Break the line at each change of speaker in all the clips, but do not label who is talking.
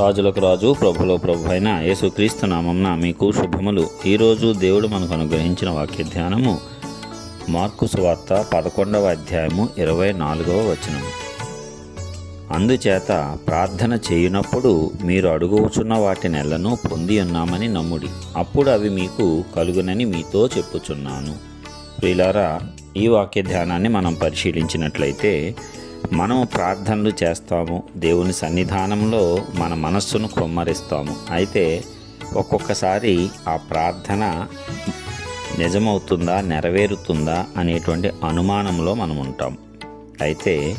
రాజులకు రాజు ప్రభులో ప్రభు అయిన యేసుక్రీస్తు నామంన మీకు శుభములు. ఈరోజు దేవుడు మనకు అనుగ్రహించిన వాక్య ధ్యానము మార్కు సువార్త పదకొండవ అధ్యాయము ఇరవై నాలుగవ వచనము అందుచేత ప్రార్థన చేయునప్పుడు మీరు అడుగుచున్న వాటి నెలను పొంది ఉన్నామని నమ్ముడి. అప్పుడు అవి మీకు కలుగునని మీతో చెప్పుచున్నాను. ప్రియులారా ఈ వాక్య ధ్యానాన్ని మనం పరిశీలించినట్లయితే మనం ప్రార్థనలు చేస్తాము దేవుని సన్నిధానంలో మన మనస్సును కుమ్మరిస్తాము. అయితే ఒక్కొక్కసారి ఆ ప్రార్థన నిజమవుతుందా నెరవేరుతుందా అనేటువంటి అనుమానంలో మనం ఉంటాం. అయితే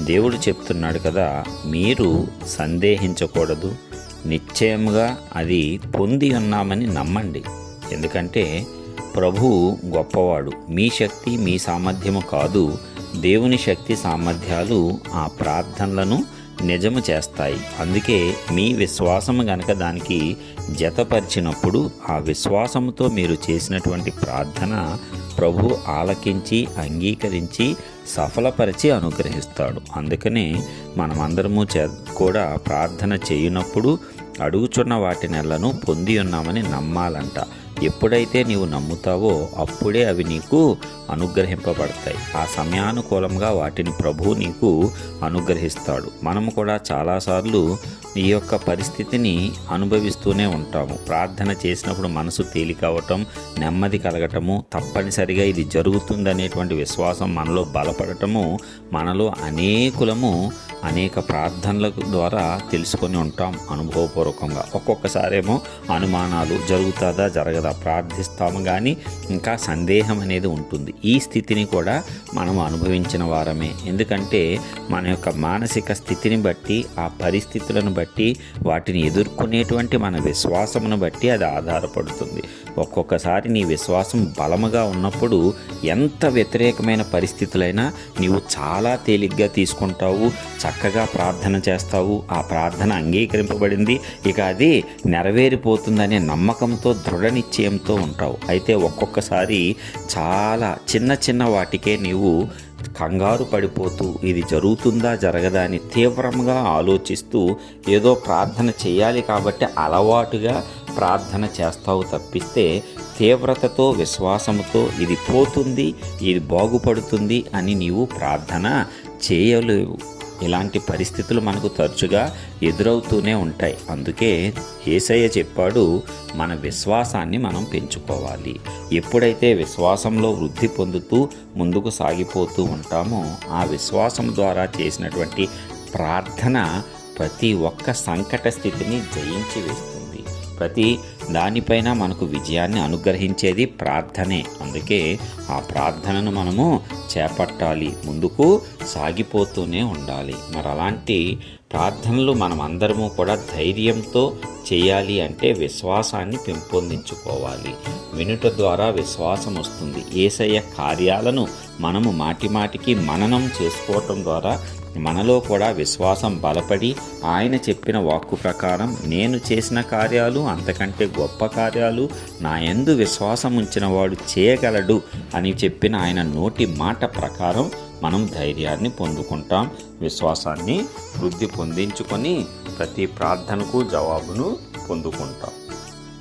దేవుడు చెప్తున్నాడు కదా మీరు సందేహించకూడదు. నిశ్చయంగా అది పొంది ఉన్నామని నమ్మండి. ఎందుకంటే ప్రభువు గొప్పవాడు. మీ శక్తి మీ సామర్థ్యము కాదు. దేవుని శక్తి సామర్థ్యాలు ఆ ప్రార్థనలను నిజము చేస్తాయి. అందుకే మీ విశ్వాసము గనక దానికి జతపరిచినప్పుడు ఆ విశ్వాసముతో మీరు చేసినటువంటి ప్రార్థన ప్రభు ఆలకించి అంగీకరించి సఫలపరిచి అనుగ్రహిస్తాడు. అందుకనే మనమందరము చే కూడా ప్రార్థన చేయునప్పుడు అడుగుచున్న వాటి నెలను పొంది ఉన్నామని నమ్మాలంట. ఎప్పుడైతే నీవు నమ్ముతావో అప్పుడే అవి నీకు అనుగ్రహింపబడతాయి. ఆ సమయానుకూలంగా వాటిని ప్రభు నీకు అనుగ్రహిస్తాడు. మనము కూడా చాలాసార్లు ఈ యొక్క పరిస్థితిని అనుభవిస్తూనే ఉంటాము. ప్రార్థన చేసినప్పుడు మనసు తేలికవటం నెమ్మది కలగటము తప్పనిసరిగా ఇది జరుగుతుందనేటువంటి విశ్వాసం మనలో బలపడటము మనలో అనేకులము అనేక ప్రార్థనల ద్వారా తెలుసుకొని ఉంటాం అనుభవపూర్వకంగా. ఒక్కొక్కసారేమో అనుమానాలు జరుగుతుందా జరగదా ప్రార్థిస్తాము కానీ ఇంకా సందేహం అనేది ఉంటుంది. ఈ స్థితిని కూడా మనం అనుభవించిన వారమే. ఎందుకంటే మన యొక్క మానసిక స్థితిని బట్టి ఆ పరిస్థితులను బట్టి వాటిని ఎదుర్కొనేటువంటి మన విశ్వాసమును బట్టి అది ఆధారపడుతుంది. ఒక్కొక్కసారి నీ విశ్వాసం బలముగా ఉన్నప్పుడు ఎంత వ్యతిరేకమైన పరిస్థితులైనా నీవు చాలా తేలిగ్గా తీసుకుంటావు చక్కగా ప్రార్థన చేస్తావు. ఆ ప్రార్థన అంగీకరింపబడింది. ఇక అది నెరవేరిపోతుందనే నమ్మకంతో దృఢ నిశ్చయంతో ఉంటావు. అయితే ఒక్కొక్కసారి చాలా చిన్న చిన్న వాటికే నీవు కంగారు పడిపోతూ ఇది జరుగుతుందా జరగదా అని తీవ్రంగా ఆలోచిస్తూ ఏదో ప్రార్థన చేయాలి కాబట్టి అలవాటుగా ప్రార్థన చేస్తావు తప్పిస్తే తీవ్రతతో విశ్వాసంతో ఇది పోతుంది ఇది బాగుపడుతుంది అని నీవు ప్రార్థన చేయలేవు. ఇలాంటి పరిస్థితులు మనకు తరచుగా ఎదురవుతూనే ఉంటాయి. అందుకే ఏసయ్య చెప్పాడు మన విశ్వాసాన్ని మనం పెంచుకోవాలి. ఎప్పుడైతే విశ్వాసంలో వృద్ధి పొందుతూ ముందుకు సాగిపోతూ ఉంటామో ఆ విశ్వాసం ద్వారా చేసినటువంటి ప్రార్థన ప్రతి ఒక్క సంకట స్థితిని జయించి వేస్తుంది. ప్రతి దానిపైన మనకు విజయాన్ని అనుగ్రహించేది ప్రార్థనే. అందుకే ఆ ప్రార్థనను మనము చేపట్టాలి ముందుకు సాగిపోతూనే ఉండాలి. మరి అలాంటి ప్రార్థనలు మనం అందరము కూడా ధైర్యంతో చేయాలి అంటే విశ్వాసాన్ని పెంపొందించుకోవాలి. వినుట ద్వారా విశ్వాసం వస్తుంది ఏసయ్య కార్యాలను మనము మాటి మాటికి మననం చేసుకోవటం ద్వారా మనలో కూడా విశ్వాసం బలపడి ఆయన చెప్పిన వాక్కు ప్రకారం నేను చేసిన కార్యాలు అంతకంటే గొప్ప కార్యాలు నా ఎందు విశ్వాసం ఉంచిన వాడు చేయగలడు అని చెప్పిన ఆయన నోటి మాట ప్రకారం మనం ధైర్యాన్ని పొందుకుంటాం. విశ్వాసాన్ని వృద్ధి పొందించుకొని ప్రతి ప్రార్థనకు జవాబును పొందుకుంటాం.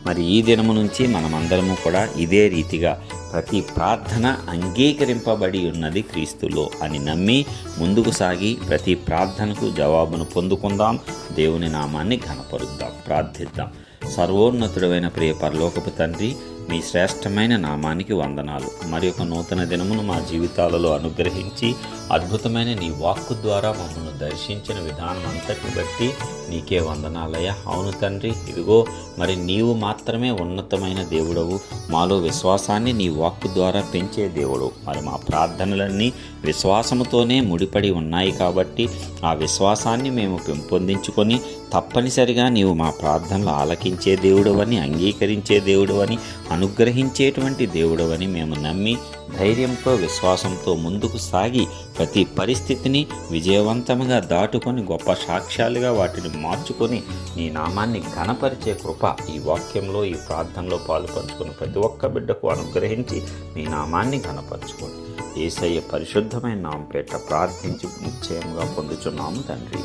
మరి ఈ దినము నుంచి మనమందరము కూడా ఇదే రీతిగా ప్రతి ప్రార్థన అంగీకరింపబడి ఉన్నది క్రీస్తులో అని నమ్మి ముందుకు సాగి ప్రతి ప్రార్థనకు జవాబును పొందుకుందాం. దేవుని నామాన్ని ఘనపరుద్దాం. ప్రార్థిద్దాం. సర్వోన్నతుడమైన ప్రియ పరలోకపు తండ్రి మీ శ్రేష్టమైన నామానికి వందనాలు. మరి ఒక నూతన దినమును మా జీవితాలలో అనుగ్రహించి అద్భుతమైన నీ వాక్కు ద్వారా మమ్మల్ని దర్శించిన విధానం అంతటిని బట్టి నీకే వందనాలయ్యా. అవును తండ్రి ఇదిగో మరి నీవు మాత్రమే ఉన్నతమైన దేవుడవు. మాలో విశ్వాసాన్ని నీ వాక్కు ద్వారా పెంచే దేవుడు మరి మా ప్రార్థనలన్నీ విశ్వాసముతోనే ముడిపడి ఉన్నాయి కాబట్టి ఆ విశ్వాసాన్ని మేము పెంపొందించుకొని తప్పనిసరిగా నీవు మా ప్రార్థనలు ఆలకించే దేవుడవని అంగీకరించే దేవుడవని అనుగ్రహించేటువంటి దేవుడవని మేము నమ్మి ధైర్యంతో విశ్వాసంతో ముందుకు సాగి ప్రతి పరిస్థితిని విజయవంతంగా దాటుకొని గొప్ప సాక్ష్యాలుగా వాటిని మార్చుకొని నీ నామాన్ని ఘనపరిచే కృప ఈ వాక్యంలో ఈ ప్రార్థనలో పాలు పంచుకుని ప్రతి ఒక్క బిడ్డకు అనుగ్రహించి నీ నామాన్ని ఘనపరచుకొని ఏసయ్య పరిశుద్ధమైన నామపేట ప్రార్థించి నిశ్చయంగా పొందుచున్నాము తండ్రి.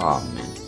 ఆమెన్.